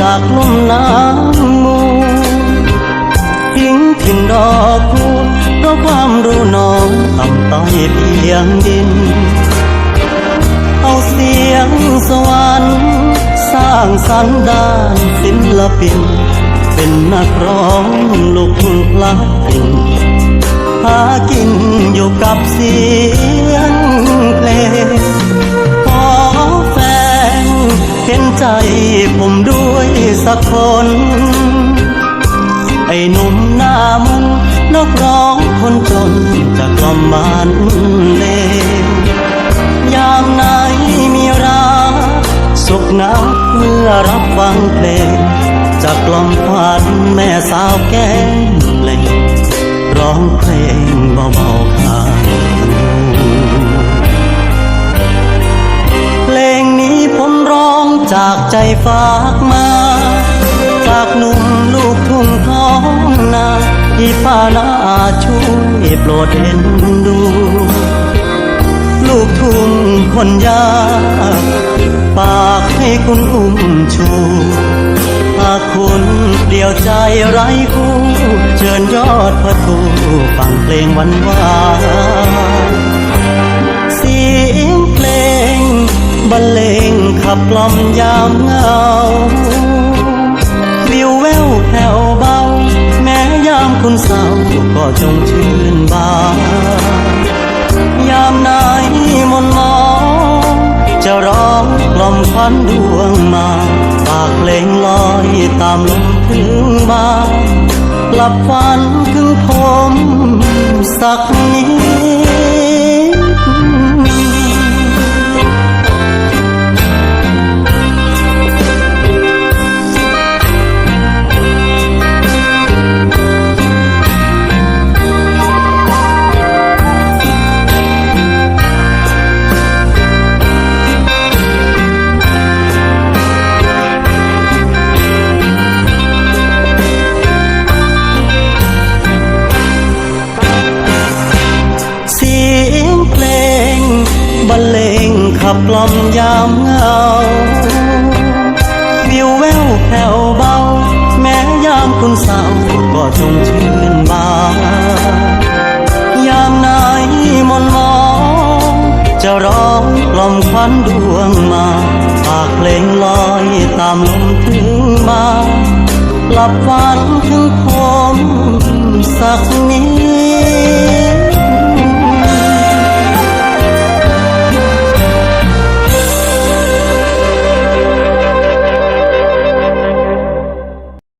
จากลุ่มน้ำมูทิ้งถิ่นดอกคูเพราะความรู้น้องต่ำต้อยเพียงดิน เอาเสียงสวรรค์สร้างสรรค์ด้านศิลปิน เป็นนักร้องลูกพลักปิ่นหากินอยู่กับเสียงเพลง ใจผมด้วยสักคน ไอ้หนุ่มหน้ามนนกร้องคนจนจะกล่อมบานเลยามไหนมีรักสุขนักเมื่อรับฟังเพลงจะกล่อมฝันแม่สาวแก้มเล่งร้องเพลงเบาๆากใจฝากมาจากหนุ่มลูกทุ่งท้องนาที่ป้านาช่วยโปรดเห็นดู ลูกทุ่งคนยากปากให้คุณอุ้มชูหากคุณเดียวใจไร้คู่เชิญยอดพระทูฟังเพลงวันวานเสียงเพลงบรรเลง ขับกล่อมยามเหงาวิวแววแผ่วเบา แม้ยามคุณเศร้าก็จงชื่นบานยามไหนมนมองจะร้องกล่อมควันดวงมาฝากเพลงลอยตามลมถึงมาหลับฝันถึงผม ขับกล่อมยามเหงา วิวแววแผ่วเบา แม้ยามคุณเศร้าก็จงชื่นบานยามไหนมนมองจะร้องกล่อมควันดวงมาฝากเพลงลอยตามลมถึงมาหลับฝันถึงผมสักนิด